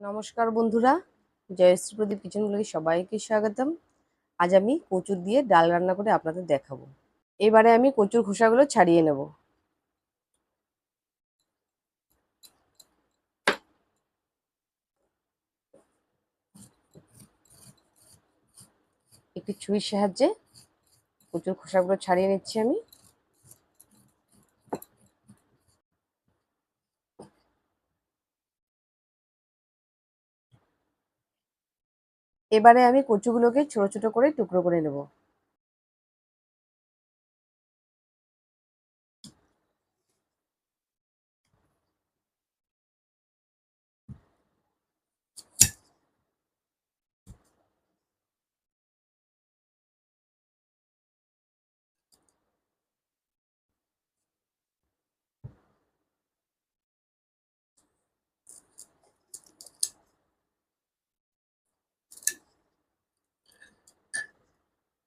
নমস্কার বন্ধুরা জয়শ্রী প্রদীপ কিচেন ব্লগে সবাইকে স্বাগতম। আজ আমি কচুর দিয়ে ডাল রান্না করে আপনাদের দেখাবো। এবারে আমি কচুর খোসাগুলো ছাড়িয়ে নেব। একটি ছুরির সাহায্যে কচুর খোসাগুলো ছাড়িয়ে নিচ্ছি আমি। এবারে আমি কচুগুলোকে ছোট ছোট করে টুকরো করে নেব।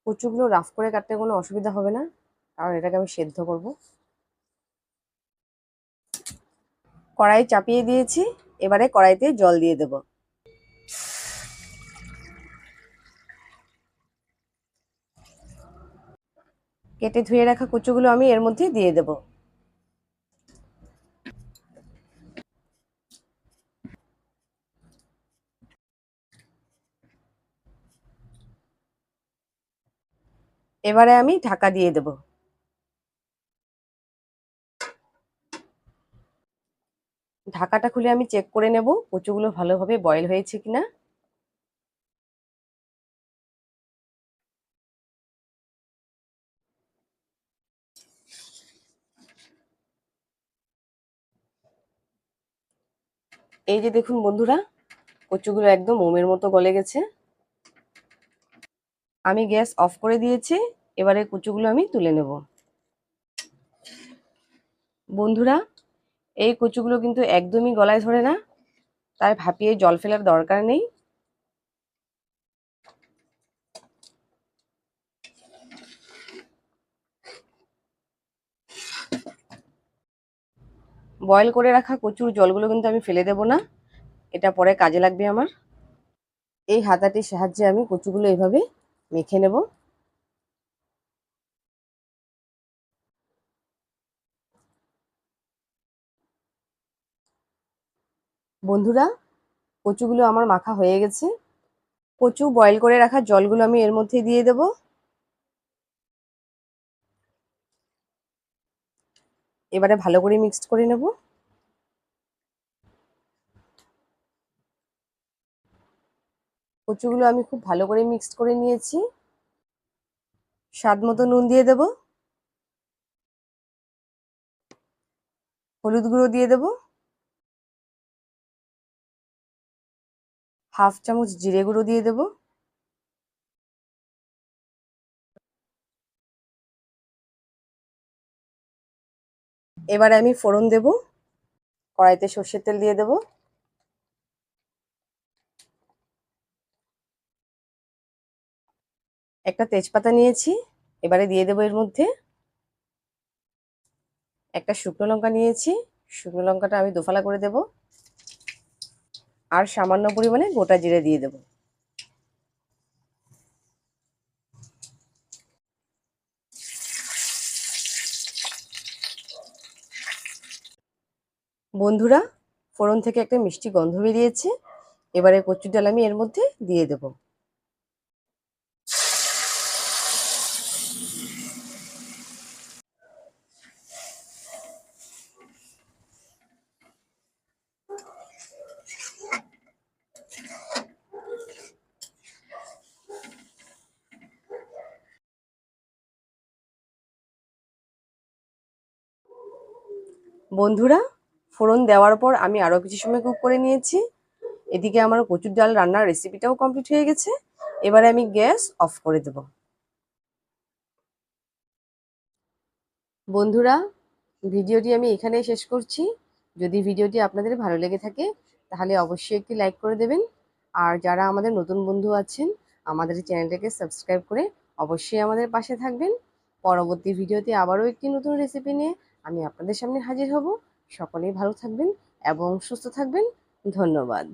কচুগুলো রাফ করে কাটতে কোনো অসুবিধা হবে না। কারণ এটাকে আমি সেদ্ধ করব। কড়াই চাপিয়ে দিয়েছি। এবারে কড়াইতে জল দিয়ে দেব। কেটে ধুয়ে রাখা কুচুগুলো আমি এর মধ্যে দিয়ে দেব। এবারে আমি ঢাকা দিয়ে দেব। ঢাকাটা খুলে আমি চেক করে নেব, কচুগুলো ভালোভাবে বয়েল হয়েছে কিনা। এই যে দেখুন বন্ধুরা, কচুগুলো একদম মোমের মতো গলে গেছে। আমি গ্যাস অফ করে দিয়েছি, এবারে কুচুগুলো আমি তুলে নেব। বন্ধুরা, এই কুচুগুলো কিন্তু একদমই গলায় ধরে না, তাই ভাপিয়ে জল ফেলার দরকার নেই। বয়েল করে রাখা কচুর জলগুলো কিন্তু আমি ফেলে দেব না, এটা পরে কাজে লাগবে আমার। এই হাতাটির সাহায্যে আমি কচুগুলো এভাবে মেখে নেব। বন্ধুরা, কচুগুলো আমার মাখা হয়ে গেছে। কচু বয়েল করে রাখা জলগুলো আমি এর মধ্যে দিয়ে দেব। এবারে ভালো করে মিক্সড করে নেব। কচুগুলো আমি খুব ভালো করে মিক্সড করে নিয়েছি। স্বাদ মতো নুন দিয়ে দেব। হলুদ গুঁড়ো দিয়ে দেব। হাফ চামচ জিরে গুঁড়ো দিয়ে দেব। এবারে আমি ফোড়ন দেব। কড়াইতে সর্ষের তেল দিয়ে দেব। একটা তেজপাতা নিয়েছি, এবারে দিয়ে দেবো এর মধ্যে। একটা শুকনো লঙ্কা নিয়েছি, শুকনো লঙ্কাটা আমি দোফালা করে দেব। আর সামান্য পরিমাণে গোটা জিরে দিয়ে দেব। বন্ধুরা, ফোড়ন থেকে একটা মিষ্টি গন্ধ বেরিয়েছে। এবারে কচুর ডাল আমি এর মধ্যে দিয়ে দেবো। বন্ধুরা, ফোড়ন দেওয়ার পর আমি আরও কিছু সময় কুক করে নিয়েছি। এদিকে আমার কচুর ডাল রান্নার রেসিপিটাও কমপ্লিট হয়ে গেছে। এবারে আমি গ্যাস অফ করে দেব। বন্ধুরা, ভিডিওটি আমি এখানে শেষ করছি। যদি ভিডিওটি আপনাদের ভালো লেগে থাকে, তাহলে অবশ্যই একটি লাইক করে দেবেন। আর যারা আমাদের নতুন বন্ধু আছেন, আমাদের চ্যানেলটাকে সাবস্ক্রাইব করে অবশ্যই আমাদের পাশে থাকবেন। পরবর্তী ভিডিওতে আবারও একটি নতুন রেসিপি নিয়ে আমি আপনাদের সামনে হাজির হব। সকলেই ভালো থাকবেন এবং সুস্থ থাকবেন। ধন্যবাদ।